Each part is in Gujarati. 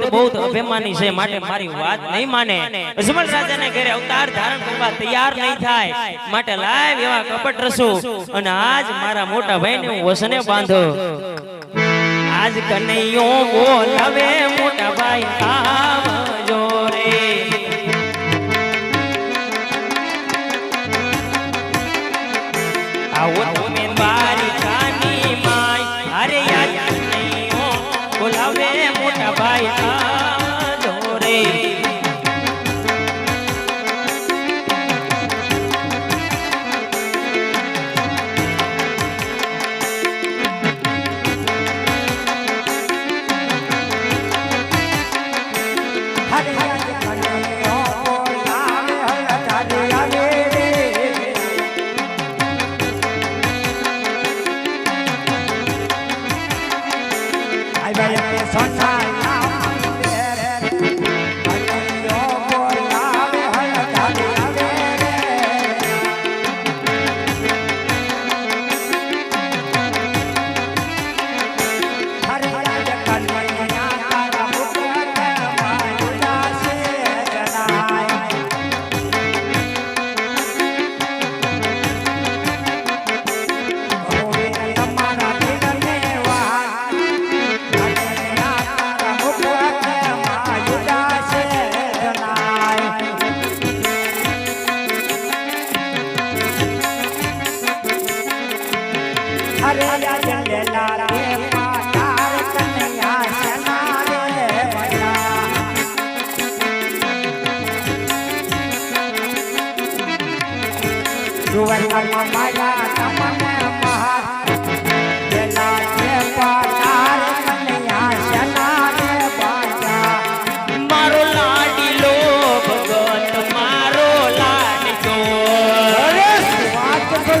તે બહુ અભિમાની છે, માટે મારી વાત નહીં માને. અજમલ સાજાને ઘરે અવતાર ધારણ કરવા તૈયાર નહીં થાય, માટે લાઈવ એવા કપટ રસું અને આજ મારા મોટા ભાઈને હું વસને બાંધો. આજ કનૈયો બોલવે, મોટા ભાઈ આવજો રે આવો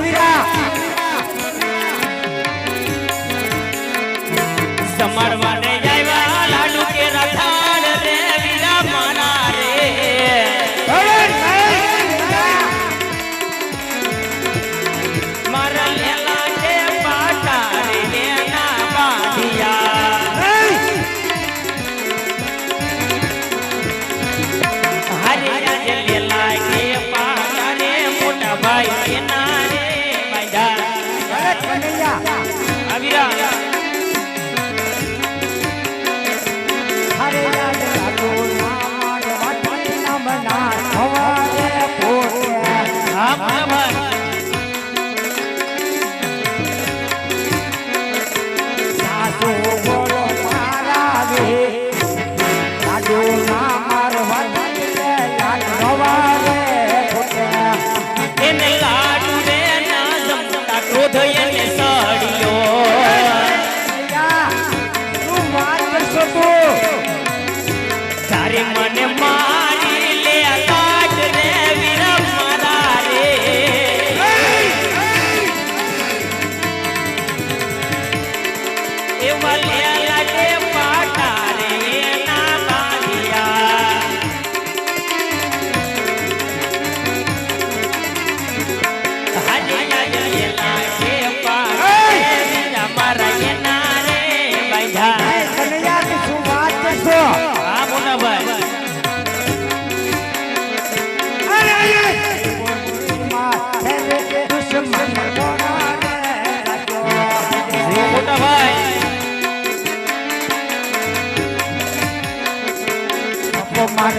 olvidar. Vamos, vamos.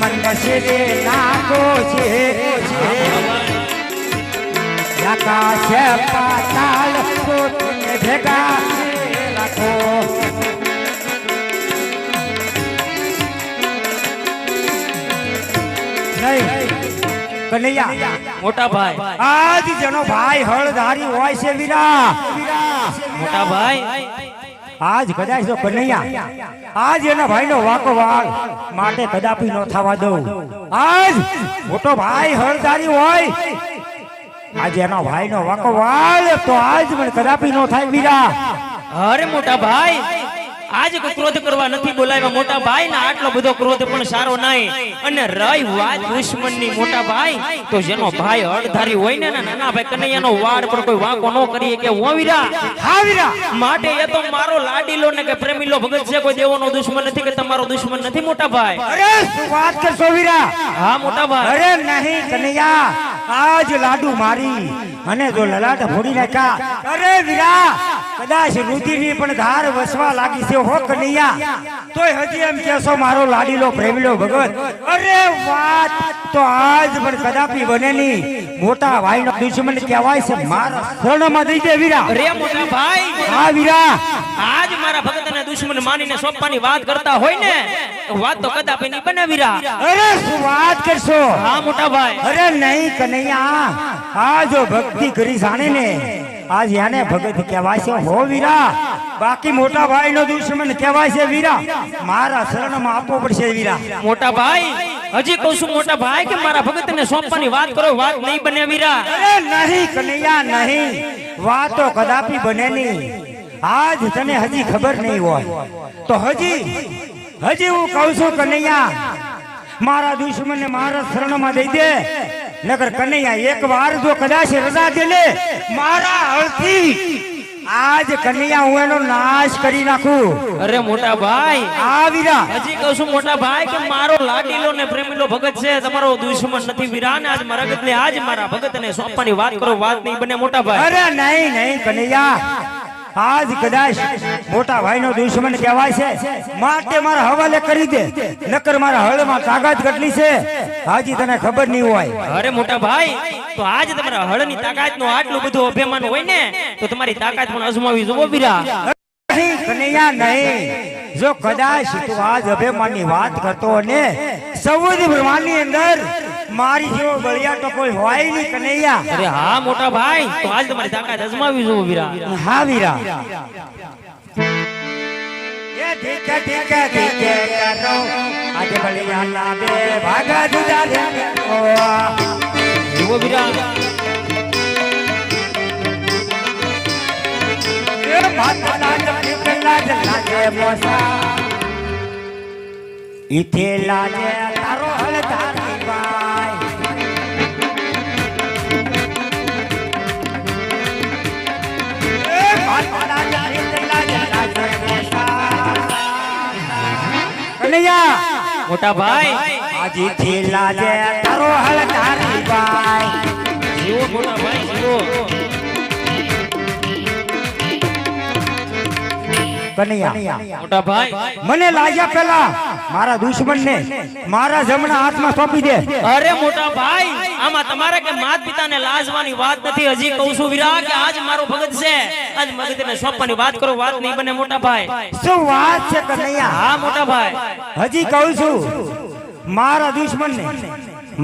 મન શિરે નાખો છે આકાશ પાતાળ કોટને ભેગા રાખો. કનૈયા. મોટા ભાઈ. આજ જેનો ભાઈ હળધારી હોય છે વીરા. મોટા ભાઈ. આજ કદાચ તો કનૈયા, આજ એના ભાઈનો વાકો વાળ માટે કદાપી ન થવા દઉં. આજ મોટો ભાઈ હળદારી હોય, આજે એનો ભાઈનો વાકો વાળ, તો આજ મને કદાપી ન થાય બીજા અરે મોટા ભાઈ આજ કોઈ ક્રોધ કરવા નથી બોલાવ્યા. મોટા ભાઈ ને આટલો બધો ક્રોધ પણ સારો નહીં. અને રહી વાત દુશ્મનની મોટા ભાઈ. તો જેનો ભાઈ અડધારી હોય ને નાના ભાઈ કનૈયાનો વાડ પર કોઈ વાંકો ન કરીએ કે હું વીરા હા વીરા માટે એ તો મારો લાડીલો ને કે પ્રેમીલો ભગત છે કોઈ દેવોનો દુશ્મન નથી કે તમારો દુશ્મન નથી મોટા ભાઈ? અરે શું વાત કરશો વીરા? હા મોટા ભાઈ. અરે નહીં કનૈયા. આજ લાડુ મારી અને જો લલાટ ફોડી નાખ્યા. અરે વીરા કદાચ રુધિરની પણ ધાર વસવા લાગી છે હો કનૈયા તોય હજી એમ કેસો મારો લાડીલો પ્રેમીલો ભગત. અરે વાત તો આજ પણ કદાપી બને નહીં. મોટા ભાઈનો દુશ્મન કહેવાય છે મારા શરણમાં દઈ દે વીરા. અરે મોટા ભાઈ. હા વીરા. આજ મારા ભગતને દુશ્મન માનીને સોંપવાની વાત કરતા હોય ને વાત તો કદાપી નહીં બને વીરા. અરે શું વાત કરશો? હા મોટા ભાઈ. અરે નહીં કનૈયા. આ જો ભક્તિ કરી જાણે ને આજ યાને ભગત કહેવાય છે હો વીરા બાકી મોટા ભાઈ નો દુશ્મન કહેવાય છે વીરા મારા શરણમાં આપવો પડશે વીરા. મોટા ભાઈ હજી કહું છું મોટા ભાઈ કે મારા ભગતને સોંપવાની વાત કરો વાત નહીં બને વીરા. નહીં કનૈયા નહીં. વાતો કદાપી બને નહીં. આજ તને હજી ખબર નહીં હોય. તો હજી હજી હું કહું છું કનૈયા મારા દુશ્મનને મારા શરણમાં દઈ દે. નગર કનૈયા એક વાર જો કદાચ રજા દે મારા હળથી આજ કનૈયા હું એનો નાશ કરી નાખું. અરે મોટા ભાઈ આ વીરા. હજી કહું છું મોટા ભાઈ કે મારો લાડીલો ને પ્રેમીલો ભગત છે તમારો દુશ્મન નથી વીરા. ને આજ મારા ગતલે આજ મારા ભગત ને સોંપવાની વાત કરો વાત નહીં બને મોટા ભાઈ. અરે નહીં નહીં કનૈયા. આજ કદાચ મોટા ભાઈનો દુશ્મન કહેવાય છે. માટે મારા હવાલે કરી દે. નકર મારા હળમાં તાકાત કેટલી છે? હાજી તને ખબર નહીં હોય. અરે મોટા ભાઈ તો આજ તમારા હળની તાકાતનું આટલું બધું અભિમાન હોય ને તો તમારી તાકાત પણ અજમાવી જોવો બીરા કનૈયા નહીં. જો કદાચ તું આજ અભિમાનની વાત કરતો ને સૌદ બ્રહ્માંડની અંદર મારી જેવો બળિયા તો કોઈ હોય નહીં કનૈયા અરે હા મોટા ભાઈ તો આજ તમારી તાકાત અજમાવી જોવો વીરા હા વીરા એ ઠીક છે, ઠીક છે, ઠીક છે, કરો. આજે બળિયાના બે ભાગા જુદા છે. ઓ, જુઓ વીરા એ માતાના જપની પેલા જ લાગે મોસા. ઈથે લાગે તારો હળદારી બાઈ. કનૈયા મોટા ભાઈ આજી થી લાગે તારો હળદારી ભાઈ જીવો મોટા ભાઈ જીવો. કનૈયા મોટા ભાઈ મને લાજ્યા પેલા મારા દુશ્મનને મારા જમણા હાથમાં સોંપી દે. અરે મોટા ભાઈ આમાં તમારે કે માત પિતાને લાજવાની વાત નથી? હજી કહું છું વીરા કે આજ મારો ભગત છે. આજ મગજને સોંપવાની વાત કરો વાત નહીં બને મોટા ભાઈ. શું વાત છે કનૈયા? હા મોટા ભાઈ. હજી કહું છું મારા દુશ્મનને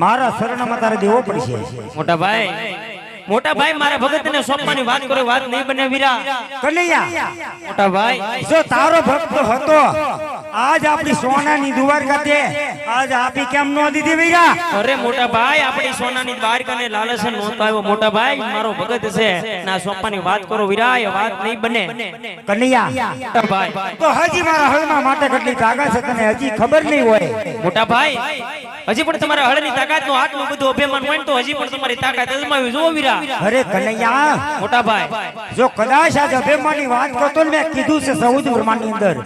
મારા શરણમાં તારે દેવો પડશે. મોટા ભાઈ મોટા ભાઈ મારા ભગતને સોંપવાની વાત કરો વાત નહીં બને વીરા. કનૈયા મોટા ભાઈ. જો તારો ભક્ત હતો આજ આપણી સોનાની દુવાર તે આજ આપી કેમ નો દીધી વીરા અરે મોટા ભાઈ આપણી સોનાની દ્વારકાને લાલસ નહોતો આવ્યો. મોટા ભાઈ મારો ભગત છે. ના સોંપવાની વાત કરો વીરા એ વાત નહીં બને. કનૈયા મોટા ભાઈ. તો હજી મારા હળમાં માટે કેટલી તાકાત છે તને હજી ખબર નહીં હોય. મોટા ભાઈ હજી પણ તમારા હળની તાકાતનું આટલું બધું અભિમાન હોય તો હજી પણ તમારી તાકાત અજમાવી જો વીરા અરે કનૈયા મોટા ભાઈ. જો કદાચ આજ અભિમાનની વાત કરતો ને મેં કીધું છે સૌદ બ્રહ્માંડની અંદર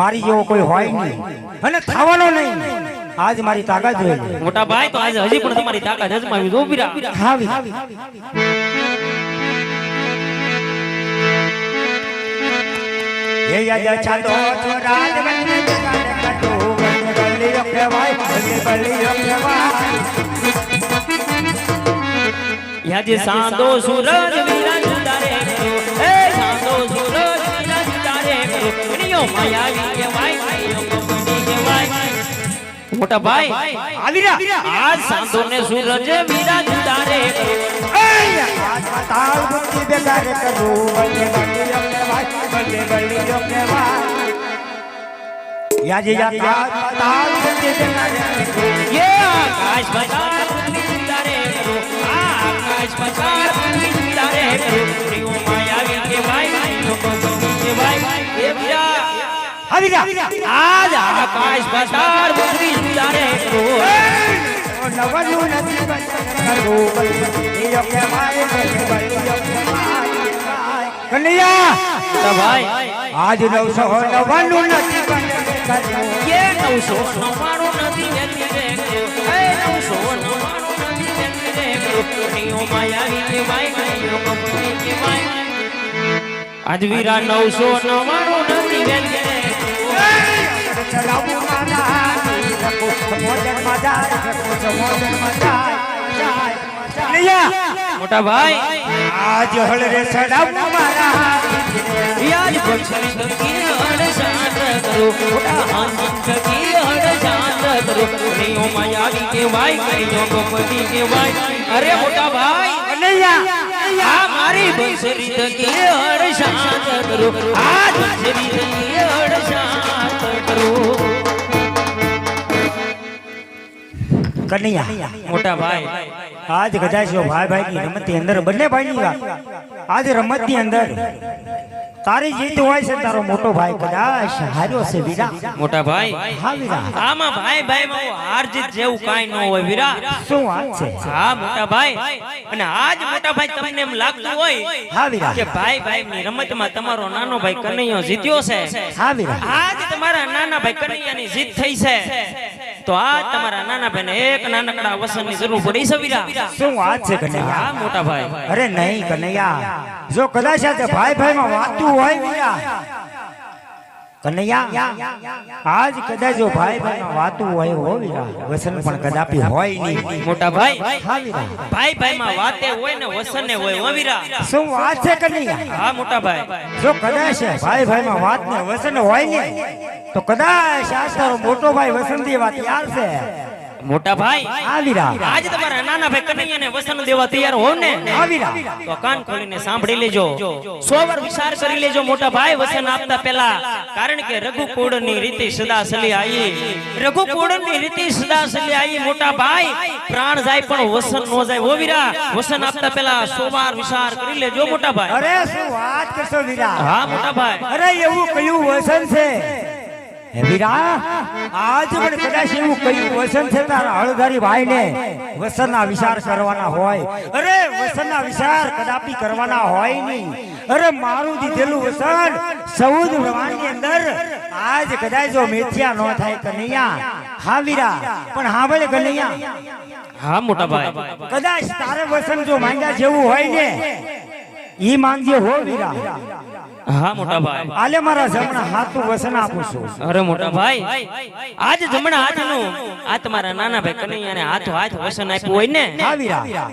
મારી જેવો કોઈ હોય નહીં. અને થવાનો નહીં. આજ મારી તાકાત જોઈ મોટા ભાઈ તો આજે હજી પણ તમારી તાકાત અજમાવી જુઓ ઊભી હાવી હે યાદ છાતો છોરાજ દુકાને કટો બલિયો સાંદો સુરજ વીરા કયો માયાવી કહેવાય કહેવાય મોટા ભાઈ આલિરા આ સાંધો ને સૂરજ વિરાજ તારે તાલ બુદ્ધિ બેગારે કરું બલ્લે બલ્લી ઓકે ભાઈ બલ્લે બલ્લી ઓકે ભાઈ યાજી યા તાલ બુદ્ધિ બેગારે યે આકાશ બજાર બુદ્ધિ તારે કરું આ આકાશ બજાર બુદ્ધિ તારે કરું પ્રિયો માયાવી કે ભાઈ ભાઈ લોકો આજ આકાશ બસાર બુદ્ધિ જાને કો નવજુ નથી બસરો બલી અપને માય બલી અપને માય કનૈયા તો ભાઈ આજ 999 નથી બસરો કે 999 નથી વેલી રે એ 999 નથી વેલી રે કૃષ્ણિયો માયા કે માય કૃષ્ણ કે માય આજવીરા નવસો નવાણું નથી મોટા ભાઈ આજ હળ રે સડાવું મારા. યાદ ભક્ષણ સકી હળ શાંત અરે મોટા ભાઈ અનૈયા. આ મારી બંસરી તકી હડ શાંત કરો આ બંસરી તકી હડ શાંત કરો કનૈયા મોટા ભાઈ આજ કદાચ જો ભાઈ ભાઈ ની રમતની અંદર બંને ભાઈ ની વાત આજ રમતની અંદર તારી જીત હોય છે તારો મોટો ભાઈ કદાચ હાર્યો છે વીરા. મોટા ભાઈ? હા વીરા. આમાં ભાઈ ભાઈ માં હાર જીત જેવું કાંઈ ન હોય વીરા. શું વાત છે? હા મોટા ભાઈ. અને આજ મોટા ભાઈ તમને એમ લાગતું હોય હા વીરા. કે ભાઈ ભાઈ ની રમતમાં તમારો નાનો ભાઈ કનૈયો જીત્યો છે. હા વીરા. આજ તમારા નાના ભાઈ કનૈયાની જીત થઈ છે. તો આજ તમારા નાના ભાઈ ને એક નાનકડા વસનની જરૂર પડી છે વીરા. શું વાત છે હા કનૈયા? મોટા ભાઈ. અરે નહીં કનૈયા. જો કદાચ આજે ભાઈ ભાઈ માં વાતું હોય વીરા કનૈયા આજ કદાચ જો ભાઈ ભાઈ વાતું હોય હો વિરા વસન પણ કદાપી હોય નહીં. મોટા ભાઈ ભાઈ ભાઈ માં વાતે હોય ને વસને હોય હો વિરા શું વાત છે કનૈયા? હા મોટા ભાઈ. જો કદાચ ભાઈ ભાઈ માં વાત ને વસન હોય ને તો કદાચ આ મોટો ભાઈ વસનથી વાત યાર છે. મોટા ભાઈ આવીરા. આજ તમારા નાના ભાઈ કનૈયાને વસન દેવા તૈયાર હો ને આવીરા. તો કાન ખોલીને સાંભળી લેજો. સોવર વિચાર કરી લેજો મોટા ભાઈ વસન આપતા પહેલા. કારણ કે રઘુકુળની રીતિ સદા સલી આવી રઘુકુળની રીતિ સદા સલી આવી મોટા ભાઈ. પ્રાણ જાય પણ વસન નો જાય. ઓ વીરા વસન આપતા પહેલા સોવાર વિચાર કરી લેજો મોટા ભાઈ. અરે શું વાત કરશો વીરા? હા મોટા ભાઈ. અરે એવું કયું વસન છે? હે વીરા આજ પણ કદાચ એવું કયું વસન છે તારા હળધારી ભાઈ ને વસન વિચાર કરવાના હોય. અરે વસન ના વિચાર કદાપી કરવાના હોય નહીં. અરે મારું દીધેલું વસનની અંદર આજ કદાચ જો મેથિયા ન થાય કનૈયા. હા વીરા. પણ હા ભલે કનૈયા. હા મોટા ભાઈ. કદાચ તારે વસન જો માંગ્યા જેવું હોય ને ઈ માંગજે હો વીરા. હા મોટા ભાઈ. આલે મારા જમણા હાથ વસન આપું છું. અરે મોટા ભાઈ આજ જમણા હાથનું આ તમારા નાના ભાઈ કનૈયાને હાથ હાથ વસન આપ્યું હોય ને હા વીરા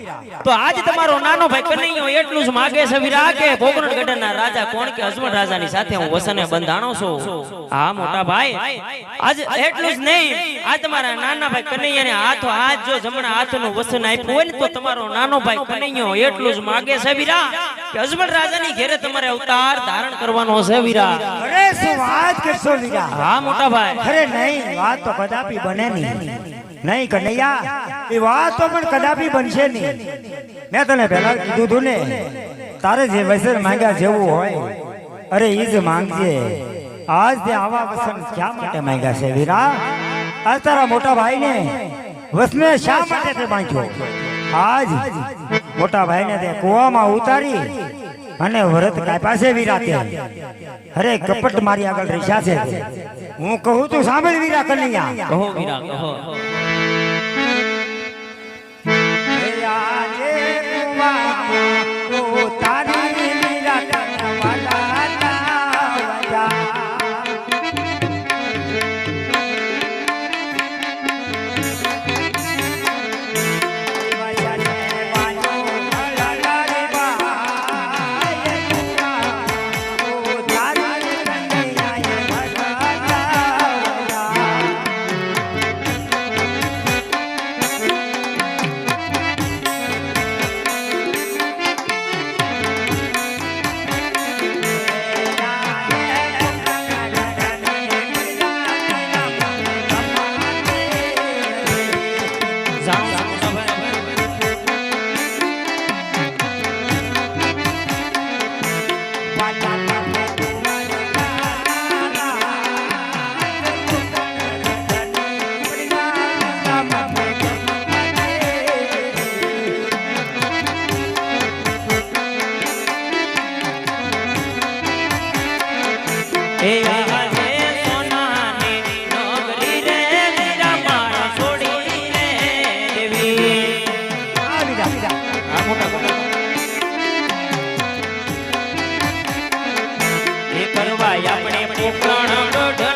તો આજ તમારો નાનો ભાઈ કનૈયો એટલું જ માગે છે વીરા કે પોકરણ ગઢના રાજા કોણ કે અજમલ રાજાની સાથે હું વસને બંધાણો છું? હા મોટા ભાઈ આજ એટલું જ નહીં આ તમારા નાના ભાઈ કનૈયાને હાથો હાથ જો જમણા હાથનું વસન આપ્યું હોય ને તો તમારો નાનો ભાઈ કનૈયો એટલું જ માગે છે વીરા કે અજમલ રાજાની ઘેરે તમારે અવતાર ધારણ કરવાનો છે વીરા. અરે શું વાત કરશો વીરા. હા મોટા ભાઈ. અરે નહીં વાત તો કદાપી બને નહીં. નહીં કનૈયા એ વાત તો પણ કદાપી બનશે નહીં. મેં તને પહેલા કીધું તું ને તારે જે વસર માંગ્યા જેવું હોય અરે ઈ જ માંગજે. આજ તે આવા વસન શા માટે માંગ્યા છે વીરા? આજ તારા મોટા ભાઈને વસને શા માટે તે માંગ્યો આજ મોટા ભાઈને તે કુવામાં ઉતારી અને વ્રત કાપ્યા છે વિરાતે. અરે કપટ મારી આગળ રેશા છે હું કહું તું સાંભળ વીરા કનૈયા કહો વીરા કહો આપણે પ્રાણ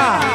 Bora!